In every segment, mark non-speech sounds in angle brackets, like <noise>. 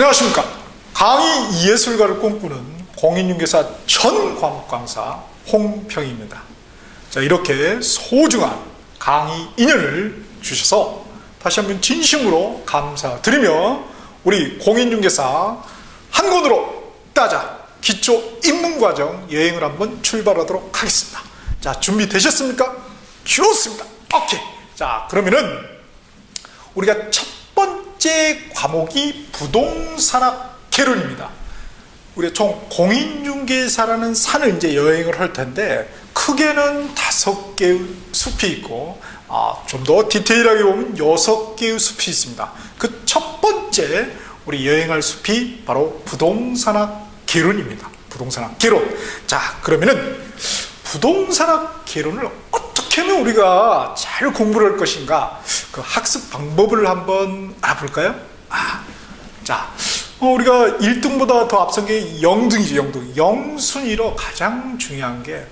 안녕하십니까. 강의 예술가를 꿈꾸는 공인중개사 전 과목 강사 홍평입니다. 자, 이렇게 소중한 강의 인연을 주셔서 다시 한번 진심으로 감사드리며 우리 공인중개사 한 권으로 따자 기초 입문과정 여행을 한번 출발하도록 하겠습니다. 자, 준비되셨습니까? 좋습니다. 오케이. 자, 그러면은 우리가 첫 번째 과목이 부동산학 개론입니다. 우리가 총 공인중개사라는 산을 이제 여행을 할 텐데 크게는 다섯 개의 숲이 있고 아, 좀 더 디테일하게 보면 여섯 개의 숲이 있습니다. 그 첫 번째 우리 여행할 숲이 바로 부동산학 개론입니다. 부동산학 개론. 자, 그러면은 부동산학 개론을 어떻게 하면 우리가 잘 공부를 할 것인가? 그 학습 방법을 한번 알아볼까요? 아, 자, 어, 우리가 1등보다 더 앞선 게 0등이죠, 0등. 0순위로 가장 중요한 게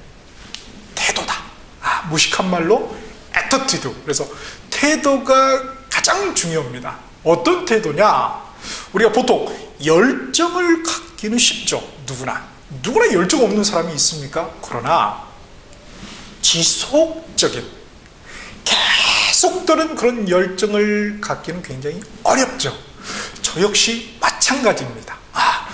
태도다. 아, 무식한 말로 attitude. 그래서 태도가 가장 중요합니다. 어떤 태도냐? 우리가 보통 열정을 갖기는 쉽죠. 누구나. 누구나 열정 없는 사람이 있습니까? 그러나 지속적인 계 속되는 그런 열정을 갖기는 굉장히 어렵죠. 저 역시 마찬가지입니다. 아,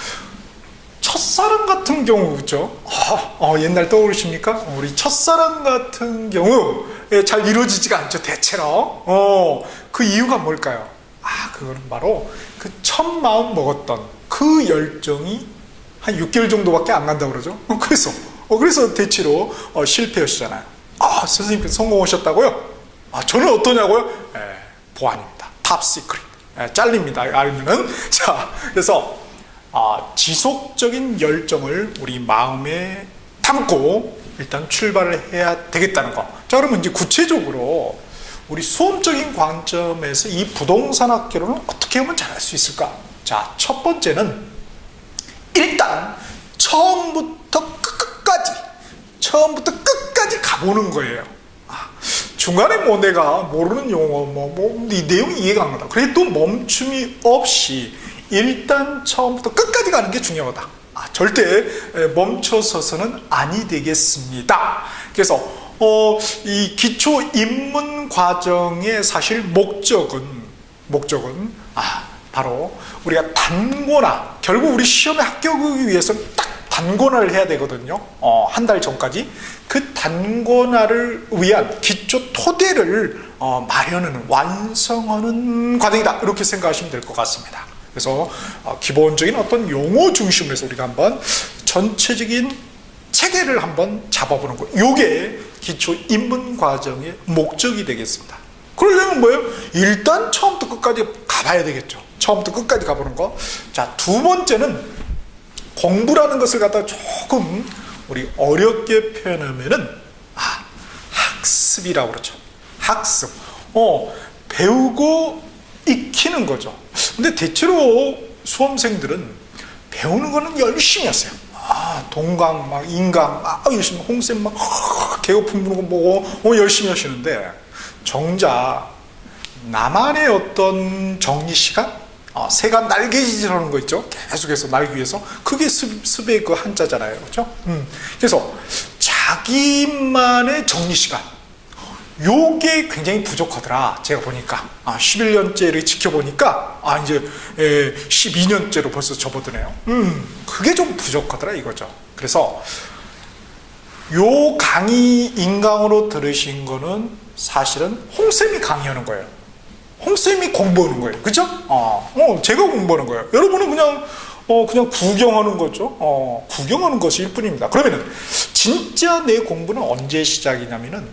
첫사랑 같은 경우 그죠? 어, 어, 옛날 떠오르십니까? 어, 우리 첫사랑 같은 경우 예, 잘 이루어지지가 않죠 대체로. 어, 그 이유가 뭘까요? 아, 그거는 바로 그 첫 마음 먹었던 그 열정이 한 6개월 정도밖에 안 간다고 그러죠. 어, 그래서 어, 그래서 대체로 어, 실패하시잖아요. 아, 선생님께서 성공하셨다고요? 아, 저는 어떠냐고요? 예, 보안입니다. 탑 시크릿. 예, 잘립니다. 알면은. <laughs> 자, 그래서 아, 지속적인 열정을 우리 마음에 담고 일단 출발을 해야 되겠다는 거. 자, 그러면 이제 구체적으로 우리 수험적인 관점에서 이 부동산 학교를 어떻게 하면 잘할 수 있을까? 자, 첫 번째는 일단 처음부터 끝까지 처음부터 끝까지 가보는 거예요. 아, 중간에 뭐 내가 모르는 용어 뭐뭐이 내용이 이해가 안 간다. 그래도 멈춤이 없이 일단 처음부터 끝까지 가는 게 중요하다. 아, 절대 에, 멈춰서서는 아니 되겠습니다. 그래서 어, 이 기초 입문 과정의 사실 목적은 목적은 아, 바로 우리가 단고나 결국 우리 시험에 합격하기 위해서는 딱 단고나를 해야 되거든요. 어, 한 달 전까지 그 단고나를 위한 기초 토대를 어, 마련하는 완성하는 과정이다 이렇게 생각하시면 될 것 같습니다. 그래서 어, 기본적인 어떤 용어 중심으로 해서 우리가 한번 전체적인 체계를 한번 잡아보는 거. 요게 기초 입문 과정의 목적이 되겠습니다. 그러려면 뭐예요? 일단 처음부터 끝까지 가봐야 되겠죠. 처음부터 끝까지 가보는 거. 자, 두 번째는 공부라는 것을 갖다 조금 우리 어렵게 표현하면은 아, 학습이라고 그러죠. 학습. 어, 배우고 익히는 거죠. 근데 대체로 수험생들은 배우는 거는 열심히 하세요. 아, 동강, 막, 인강, 막, 열심히, 홍쌤 막, 부는 거 보고, 어, 열심히 하시는데, 정작, 나만의 어떤 정리 시간? 어, 새가 날개짓하는 거 있죠? 계속해서 날기 위해서. 그게 습, 습의 그 한자잖아요. 그렇죠? 음. 그래서, 자기만의 정리 시간. 요게 굉장히 부족하더라. 제가 보니까. 아, 11년째를 지켜보니까, 아, 이제, 에, 12년째로 벌써 접어드네요. 음, 그게 좀 부족하더라, 이거죠. 그래서, 요 강의 인강으로 들으신 거는 사실은 홍쌤이 강의하는 거예요. 홍쌤이 공부하는 거예요. 그죠? 어, 어, 제가 공부하는 거예요. 여러분은 그냥, 어, 그냥 구경하는 거죠. 어, 구경하는 것일 뿐입니다. 그러면은, 진짜 내 공부는 언제 시작이냐면은,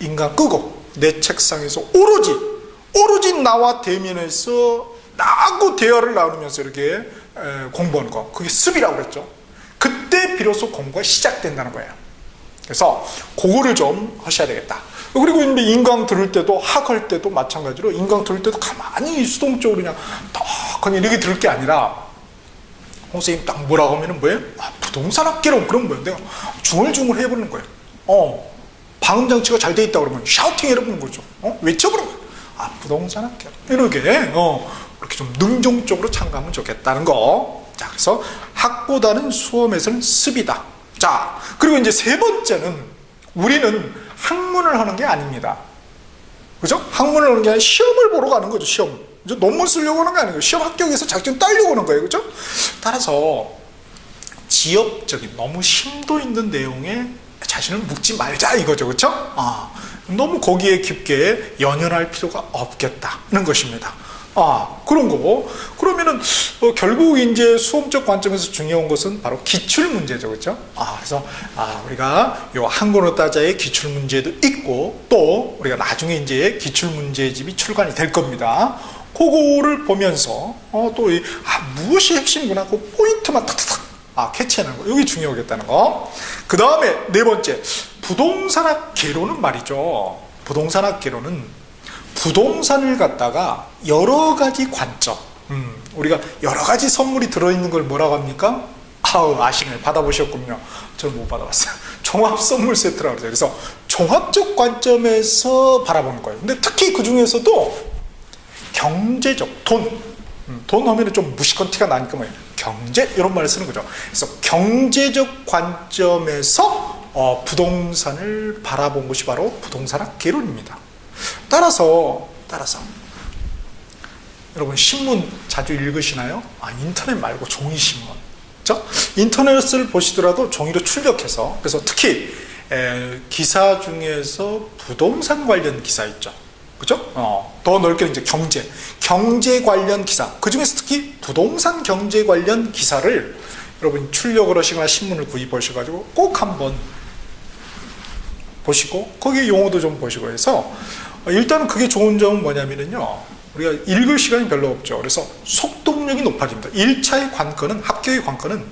인간 끄고 내 책상에서 오로지 오로지 나와 대면해서 나하고 대화를 나누면서 이렇게 에, 공부하는 거 그게 습이라고 그랬죠 그때 비로소 공부가 시작된다는 거예요 그래서 그거를 좀 하셔야 되겠다 그리고 인강 들을 때도 학할 때도 마찬가지로 인강 들을 때도 가만히 수동적으로 그냥 딱 그냥 이렇게 들을 게 아니라 선생님 딱 뭐라고 하면은 뭐예요? 아, 부동산 학계론 그런 거예요 내가 중얼중얼 해보는 거예요 어 방음 장치가 잘 돼 있다 그러면 샤우팅 해보는 거죠. 어? 외쳐보는 거예요. 아 부동산 학교 이렇게 어 이렇게 좀 능동적으로 참가하면 좋겠다는 거. 자 그래서 학보다는 수험에서는 습이다. 자 그리고 이제 세 번째는 우리는 학문을 하는 게 아닙니다. 그죠? 학문을 하는 게 아니라 시험을 보러 가는 거죠, 시험. 이제 논문 쓰려고 하는 게 아니고 시험 합격해서 자격증 따려고 하는 거예요. 그죠? 따라서 지역적인 너무 심도 있는 내용에 자신을 묻지 말자 이거죠. 그렇죠? 아, 너무 거기에 깊게 연연할 필요가 없겠다는 것입니다. 아, 그런 거. 그러면은, 어, 결국 이제 수험적 관점에서 중요한 것은 바로 기출 문제죠. 그죠? 아, 그래서, 아, 우리가 요 한국어 따자의 기출 문제도 있고, 또 우리가 나중에 이제 기출 문제집이 출간이 될 겁니다. 그거를 보면서, 어, 또, 이, 아, 무엇이 핵심이구나. 그 포인트만 탁탁탁 아, 캐치하는 거. 여기 중요하겠다는 거. 그 다음에 네 번째. 부동산학 개론은 말이죠. 부동산학 개론은 부동산을 갖다가 여러 가지 관점. 음, 우리가 여러 가지 선물이 들어있는 걸 뭐라고 합니까? 아우, 아시네. 받아보셨군요. 저는 못 받아봤어요. <laughs> 종합 선물 세트라고 그러죠. 그래서 종합적 관점에서 바라보는 거예요. 근데 특히 그 중에서도 경제적, 돈. 음, 돈 하면 좀 무식한 티가 나니까 뭐예요? 경제 이런 말을 쓰는 거죠. 그래서 경제적 관점에서 어, 부동산을 바라본 것이 바로 부동산학 개론입니다. 따라서 따라서 여러분 신문 자주 읽으시나요? 아 인터넷 말고 종이 신문. 그죠? 인터넷을 보시더라도 종이로 출력해서 그래서 특히 에, 기사 중에서 부동산 관련 기사 있죠. 그죠? 어, 더 넓게 이제 경제, 경제 관련 기사. 그 중에서 특히 부동산 경제 관련 기사를 여러분 출력을 하시거나 신문을 구입하셔가지고 꼭 한번 보시고 거기 용어도 좀 보시고 해서 어, 일단은 그게 좋은 점은 뭐냐면요. 우리가 읽을 시간이 별로 없죠. 그래서 속독력이 높아집니다. 1차의 관건은 합격의 관건은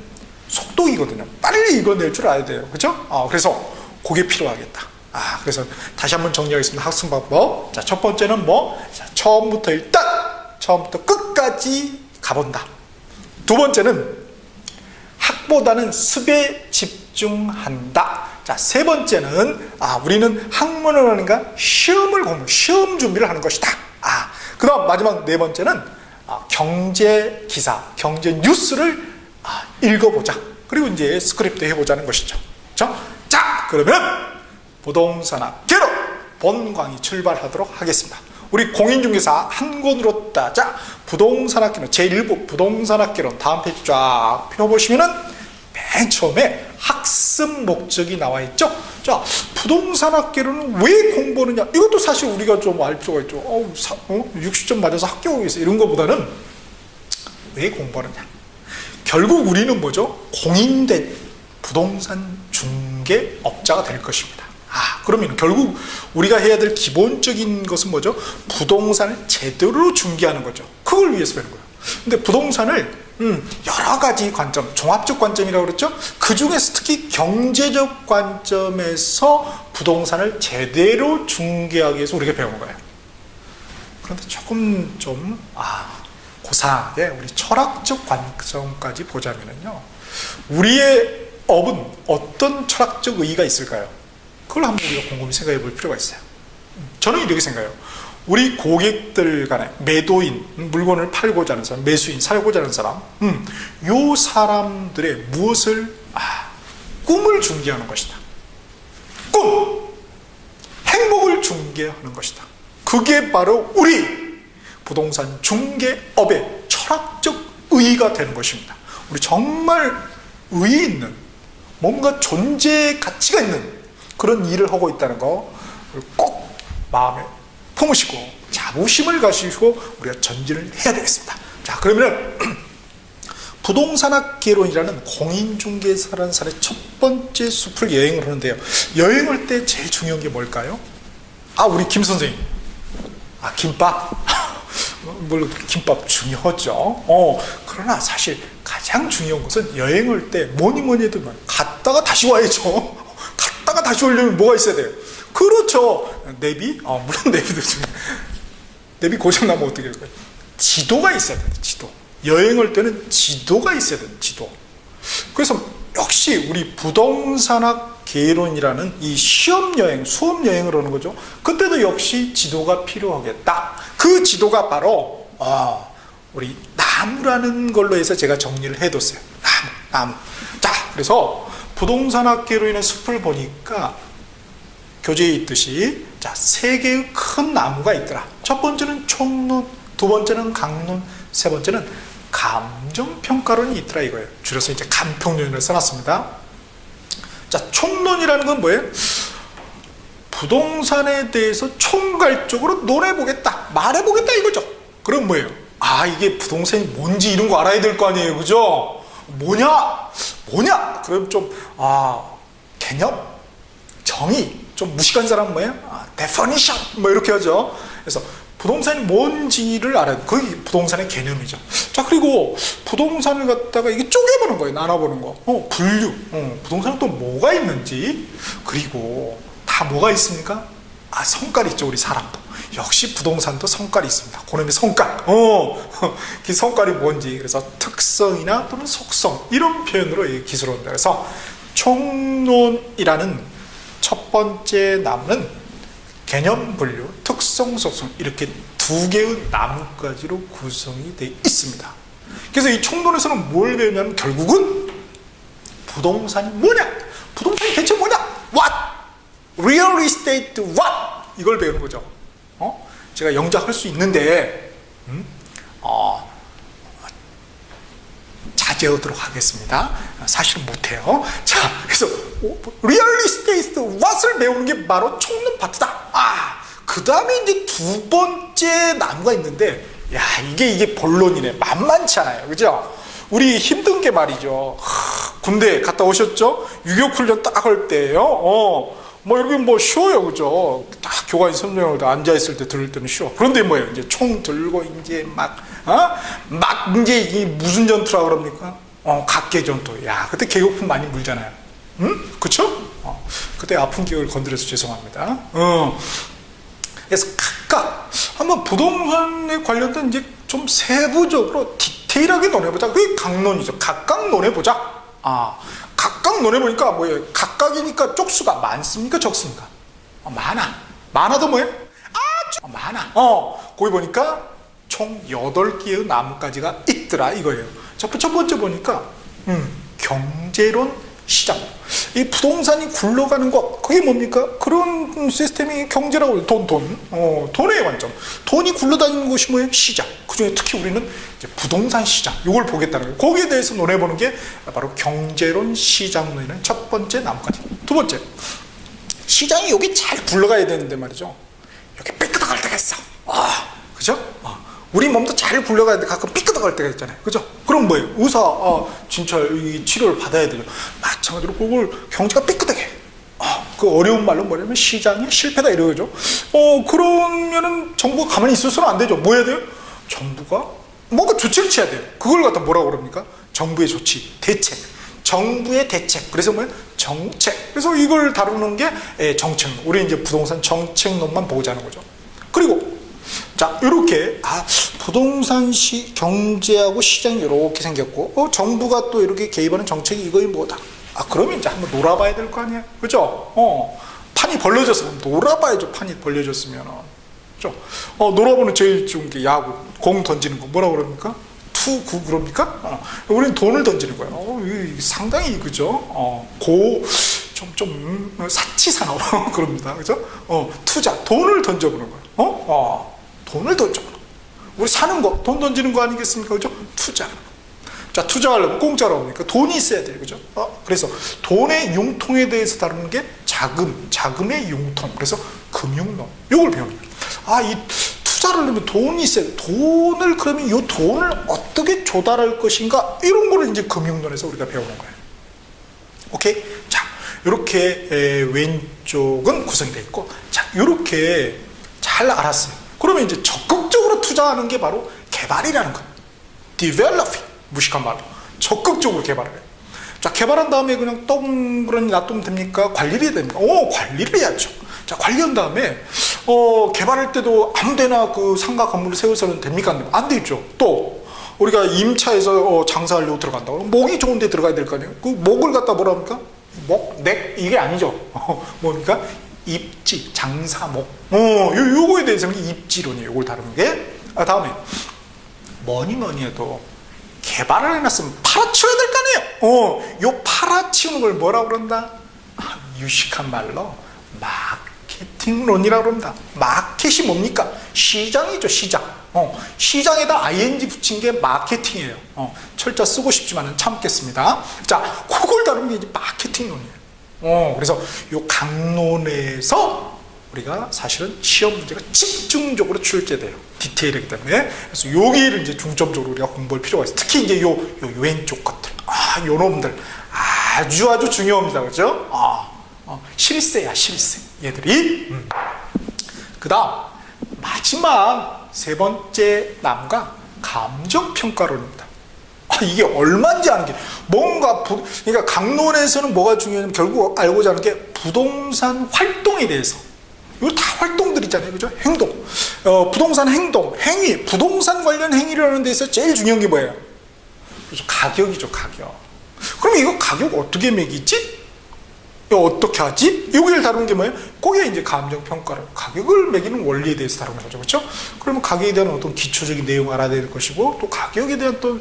속독이거든요. 빨리 읽어낼 줄 알아야 돼요. 그죠? 어, 그래서 그게 필요하겠다. 아, 그래서 다시 한번 정리하겠습니다. 학습 방법. 자, 첫 번째는 뭐? 자, 처음부터 일단, 처음부터 끝까지 가본다. 두 번째는 학보다는 습에 집중한다. 자, 세 번째는, 아, 우리는 학문을 하는가? 시험을 공부, 시험 준비를 하는 것이다. 아, 그 다음 마지막 네 번째는, 아, 경제 기사, 경제 뉴스를 아, 읽어보자. 그리고 이제 스크립트 해보자는 것이죠. 자, 자, 그러면 부동산학 개로 본강의 출발하도록 하겠습니다. 우리 공인중개사 한 권으로 따자 부동산학개론 제1부 부동산학개론 다음 페이지 쫙 펴보시면은 맨 처음에 학습 목적이 나와 있죠. 자, 부동산학개론은 왜 공부하느냐? 이것도 사실 우리가 좀 알 필요가 있죠. 어우, 사, 어? 60점 맞아서 합격하고 있어. 이런 것보다는 왜 공부하느냐? 결국 우리는 뭐죠? 공인된 부동산 중개업자가 될 것입니다. 아, 그러면 결국 우리가 해야 될 기본적인 것은 뭐죠? 부동산을 제대로 중개하는 거죠. 그걸 위해서 배는 거예요. 근데 부동산을 음, 여러 가지 관점, 종합적 관점이라고 그랬죠? 그 중에서 특히 경제적 관점에서 부동산을 제대로 중개하기 위해서 우리가 배운 거예요. 그런데 조금 좀, 아, 고상하게 우리 철학적 관점까지 보자면요. 우리의 업은 어떤 철학적 의의가 있을까요? 그걸 한번 우리가 곰곰이 생각해 볼 필요가 있어요. 저는 이렇게 생각해요. 우리 고객들 간에 매도인, 물건을 팔고자 하는 사람, 매수인, 살고자 하는 사람, 음, 요 사람들의 무엇을, 아, 꿈을 중개하는 것이다. 꿈! 행복을 중개하는 것이다. 그게 바로 우리 부동산 중개업의 철학적 의의가 되는 것입니다. 우리 정말 의의 있는, 뭔가 존재 가치가 있는 그런 일을 하고 있다는 거 꼭 마음에 품으시고 자부심을 가지고 우리가 전진을 해야 되겠습니다. 자, 그러면 <clears throat> 부동산학 개론이라는 공인중개사라는 사람의 첫 번째 숲을 여행을 하는데요. 여행 할 때 제일 중요한 게 뭘까요? 아, 우리 김 선생님. 아, 김밥. <laughs> 물론 김밥 중요하죠. 어, 그러나 사실 가장 중요한 것은 여행할 때 뭐니 뭐니 해도 갔다가 다시 와야죠. <laughs> 갔다가 다시 오려면 뭐가 있어야 돼요? 그렇죠. 내비? 어, 물론 내비도 중요 내비 고장나면 어떻게 할까요? 지도가 있어야 돼요. 지도. 여행할 때는 지도가 있어야 돼요. 지도. 그래서 역시 우리 부동산학 개론이라는 이 시험 여행, 수업 여행을 하는 거죠. 그때도 역시 지도가 필요하겠다. 그 지도가 바로 어, 우리 나무라는 걸로 해서 제가 정리를 해뒀어요. 나무, 나무. 자, 그래서 부동산 학계로 인해 숲을 보니까 교재에 있듯이 자, 세 개의 큰 나무가 있더라. 첫 번째는 총론, 두 번째는 강론, 세 번째는 감정평가론이 있더라 이거예요. 줄여서 이제 감평론을 써놨습니다. 자, 총론이라는 건 뭐예요? 부동산에 대해서 총괄적으로 논해보겠다, 말해보겠다 이거죠. 그럼 뭐예요? 아, 이게 부동산이 뭔지 이런 거 알아야 될 거 아니에요. 그죠? 뭐냐? 뭐냐? 그럼 좀, 아, 개념? 정의? 좀 무식한 사람 뭐예요? 아, definition? 뭐 이렇게 하죠. 그래서 부동산이 뭔지를 알아야 돼. 그게 부동산의 개념이죠. 자, 그리고 부동산을 갖다가 이게 쪼개보는 거예요. 나눠보는 거. 어, 분류. 어, 부동산은 또 뭐가 있는지. 그리고 다 뭐가 있습니까? 아, 성깔 있죠. 우리 사람도. 역시 부동산도 성깔이 있습니다. 그놈의 성깔. 어, <laughs> 그 성깔이 뭔지. 그래서 특성이나 또는 속성. 이런 표현으로 이 기술을 한다. 그래서 총론이라는 첫 번째 나무는 개념 분류, 특성, 속성 이렇게 두 개의 나뭇가지로 구성이 되어 있습니다. 그래서 이 총론에서는 뭘 배우냐면 결국은 부동산이 뭐냐? 부동산이 대체 뭐냐? What? Real estate what? 이걸 배우는 거죠. 어? 제가 영작할 수 있는데 음? 어, 자제하도록 하겠습니다. 사실은 못해요. 자, 그래서 리얼 이스테이트 왓을 배우는 게 바로 총론 파트다. 아, 그 다음에 이제 두 번째 나무가 있는데, 야, 이게 이게 본론이네. 만만치 않아요. 그죠? 우리 힘든 게 말이죠. 하, 군대 갔다 오셨죠? 유격 훈련 딱 할 때예요. 어. 뭐 여기 뭐 쉬워요, 그죠? 딱 교관이 설명을 다 앉아 있을 때 들을 때는 쉬워. 그런데 뭐예요? 이제 총 들고 이제 막, 어? 막 이제 이 무슨 전투라 그럽니까? 어, 각계 전투. 야, 그때 개고품 많이 물잖아요. 응? 그쵸? 어, 그때 아픈 기억을 건드려서 죄송합니다. 어. 그래서 각각 한번 부동산에 관련된 이제 좀 세부적으로 디테일하게 논해보자. 그게 강론이죠. 각각 논해보자. 아, 각각 논해보니까 뭐예요? 각각이니까 쪽수가 많습니까? 적습니까? 어, 많아. 많아도 뭐예요? 아주 어, 많아. 어, 거기 보니까 총 8개의 나뭇가지가 있더라 이거예요. 첫, 첫 번째 보니까 음, 경제론 시장. 이 부동산이 굴러가는 것, 그게 뭡니까? 그런 시스템이 경제라고. 돈, 돈. 어, 돈의 관점. 돈이 굴러다니는 곳이 뭐예요? 시장. 그 중에 특히 우리는 부동산 시장. 이걸 보겠다는 거예요. 거기에 대해서 논해 보는 게 바로 경제론 시장론이라는 첫 번째 나뭇가지. 두 번째. 시장이 여기 잘 굴러가야 되는데 말이죠. 여기 삐끗할 때가 있어. 아, 그죠? 아, 우리 몸도 잘 굴러가야 돼. 가끔 삐끗할 때가 있잖아요. 그죠? 그럼 뭐예요? 의사, 아, 이 치료를 받아야 되죠. 마찬가지로 그걸 경제가 삐끗하게. 아, 그 어려운 말로 뭐냐면 시장이 실패다 이러죠. 어, 그러면은 정부가 가만히 있어서는 안 되죠. 뭐 해야 돼요? 정부가 뭔가 조치를 취해야 돼요. 그걸 갖다 뭐라고 그럽니까? 정부의 조치, 대책. 정부의 대책. 그래서 뭐예요? 정책. 그래서 이걸 다루는 게 예, 정책. 우리 이제 부동산 정책론만 보고자 하는 거죠. 그리고 자, 이렇게 아, 부동산 시 경제하고 시장이 이렇게 생겼고 어, 정부가 또 이렇게 개입하는 정책이 이거이 뭐다. 아, 그러면 이제 한번 놀아봐야 될 거 아니야, 그죠? 어, 판이 벌려졌으면 놀아봐야죠. 판이 벌려졌으면, 그죠? 어, 놀아보는 제일 좋은 게 야구, 공 던지는 거 뭐라 그럽니까? 투구 그럽니까? 어, 우리는 돈을 던지는 거예요. 어, 이 상당히 그죠? 어, 고 좀, 좀, 사치산업, <laughs> 그럽니다. 그죠? 어, 투자, 돈을 던져보는 거예요. 어? 어, 돈을 거예요. 우리 사는 거, 돈 던지는 거 아니겠습니까? 그죠? 투자. 자, 투자하려면 공짜로 옵니까? 돈이 있어야 돼요. 그죠? 어, 그래서 돈의 융통에 대해서 다루는 게 자금, 자금의 융통. 그래서 금융론. 요걸 거예요. 아, 이 투자를 하면 돈이 있어야 돼. 돈을 그러면 이 돈을 어떻게 조달할 것인가? 이런 거를 이제 금융론에서 우리가 배우는 거예요. 오케이? 자, 이렇게 왼쪽은 구성이 되어 있고, 자, 이렇게 잘 알았어요. 그러면 이제 적극적으로 투자하는 게 바로 개발이라는 거예요. developing. 무식한 말로. 적극적으로 개발을 해요. 자, 개발한 다음에 그냥 동그라니 놔두면 됩니까? 관리를 해야 됩니까? 오, 관리를 해야죠. 자, 관리한 다음에, 어, 개발할 때도 아무 데나 그 상가 건물을 세워서는 됩니까? 안 되죠. 또, 우리가 임차에서 어, 장사하려고 들어간다고. 목이 좋은 데 들어가야 될 거 아니에요? 그 목을 갖다 뭐라 합니까? 목, 넥 이게 아니죠. <laughs> 어, 뭡니까? 입지, 장사목. 어, 요, 요거에 대해서는 입지론이에요. 요걸 다루는 게. 아, 다음에 뭐니 뭐니 해도 개발을 해놨으면 팔아치워야 될 거 아니에요. 어, 요 팔아치우는 걸 뭐라 그런다? 아, 유식한 말로 마케팅론이라고 그럽니다. 마켓이 뭡니까? 시장이죠, 시장. 어, 시장에다 ing 붙인 게 마케팅이에요. 어, 철자 쓰고 싶지만 참겠습니다. 자, 그걸 다루는 게 이제 마케팅론이에요. 어, 그래서 요 강론에서 우리가 사실은 시험 문제가 집중적으로 출제돼요. 디테일이기 때문에. 그래서 여기를 이제 중점적으로 우리가 공부할 필요가 있어요. 특히 이제 요, 요 왼쪽 것들. 아, 요 놈들. 아주 아주 중요합니다. 그죠? 아, 어, 실세야, 실세. 얘들이. 음. 그 다음, 마지막 세 번째 남과 감정평가론입니다. 아, 이게 얼마인지 아는 게 뭔가 부, 그러니까 강론에서는 뭐가 중요하냐면 결국 알고자 하는 게 부동산 활동에 대해서. 이거 다 활동들 있잖아요. 그죠? 행동. 어, 부동산 행동 행위 부동산 관련 행위를 하는 데서 제일 중요한 게 뭐예요? 그래서 가격이죠 가격. 그럼 이거 가격 어떻게 매기지 어떻게 하지? 여기를 다루는 게 뭐예요? 거기에 이제 감정평가를, 가격을 매기는 원리에 대해서 다루는 거죠. 그렇죠? 그러면 가격에 대한 어떤 기초적인 내용 알아야 될 것이고, 또 가격에 대한 또,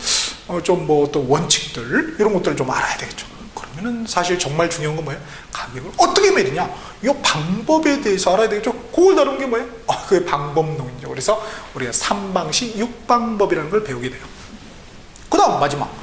어, 좀 뭐, 어떤 원칙들, 이런 것들을 좀 알아야 되겠죠. 그러면은 사실 정말 중요한 건 뭐예요? 가격을 어떻게 매리냐? 이 방법에 대해서 알아야 되겠죠. 그걸 다루는 게 뭐예요? 아, 그게 방법론이죠. 그래서 우리가 3방식 6방법이라는 걸 배우게 돼요. 그 다음 마지막.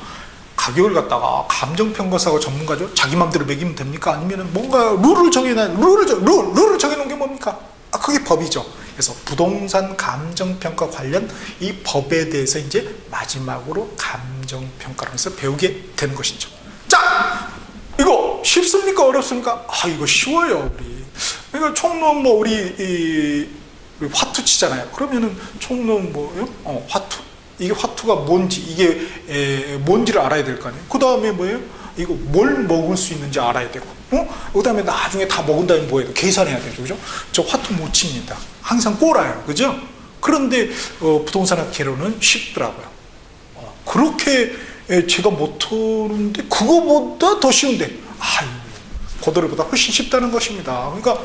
가격을 갖다가 감정평가사가 전문가죠. 자기 맘대로 매기면 됩니까? 아니면 뭔가 룰을 정해놔, 룰을, 정- 룰, 룰을 정해놓은 게 뭡니까? 아, 그게 법이죠. 그래서 부동산 감정평가 관련 이 법에 대해서 이제 마지막으로 감정평가를 해서 배우게 되는 것이죠. 자! 이거 쉽습니까? 어렵습니까? 아, 이거 쉬워요, 우리. 그러니까 총론 뭐, 우리, 이, 화투 치잖아요. 그러면은 총론 뭐요? 어, 화투. 이게 화투가 뭔지 이게 에, 뭔지를 알아야 될 거 아니에요. 그 다음에 뭐예요? 이거 뭘 먹을 수 있는지 알아야 되고, 어? 그 다음에 나중에 다 먹은 다음에 뭐 돼? 계산해야 되죠, 그죠? 저 화투 못 칩니다. 항상 꼬라요, 그죠? 그런데 어, 부동산학회로는 쉽더라고요. 어, 그렇게 에, 제가 못하는데 그거보다 더 쉬운데, 아유, 고도리보다 훨씬 쉽다는 것입니다. 그러니까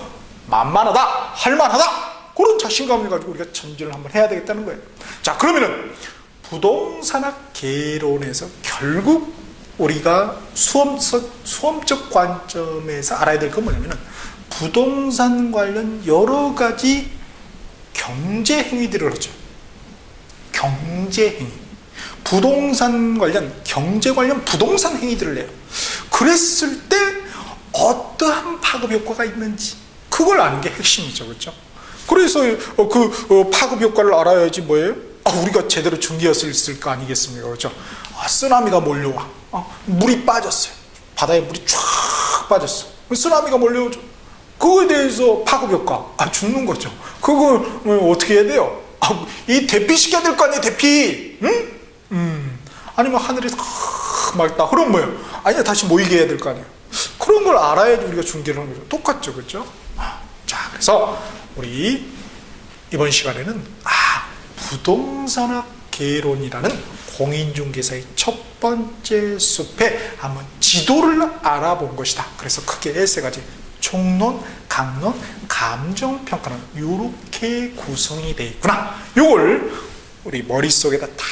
만만하다, 할만하다. 그런 자신감을 가지고 우리가 전진을 한번 해야 되겠다는 거예요. 자, 그러면은 부동산학 개론에서 결국 우리가 수험적, 수험적 관점에서 알아야 될 건 뭐냐면은 부동산 관련 여러 가지 경제 행위들을 하죠. 경제 행위. 부동산 관련, 경제 관련 부동산 행위들을 해요. 그랬을 때 어떠한 파급 효과가 있는지 그걸 아는 게 핵심이죠. 그렇죠? 그래서 어, 그 어, 파급 효과를 알아야지 뭐예요? 아, 우리가 제대로 준비했을 거 아니겠습니까? 그렇죠? 아, 쓰나미가 몰려와. 아, 물이 빠졌어요. 바다에 물이 쫙 빠졌어. 쓰나미가 몰려오죠. 그거에 대해서 파급 효과. 아, 죽는 거죠. 그걸 어, 어떻게 해야 돼요? 아, 이 대피시켜야 될 거 아니에요, 대피. 응? 음. 아니면 하늘에서 맑다. 그럼 뭐예요? 아니야, 다시 모이게 해야 될 거 아니에요. 그런 걸 알아야지 우리가 중계를 하는 거죠. 똑같죠, 그렇죠? 아, 자, 그래서 우리 이번 시간에는 아 부동산학 개론이라는 공인중개사의 첫 번째 숲에 한번 지도를 알아본 것이다. 그래서 크게 세 가지 총론, 강론, 감정평가는 이렇게 구성이 되어 있구나. 요걸 우리 머릿속에다 딱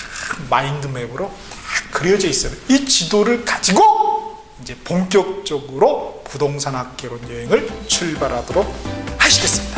마인드맵으로 딱 그려져 있어요. 이 지도를 가지고 이제 본격적으로 부동산학 개론 여행을 출발하도록 하시겠습니다.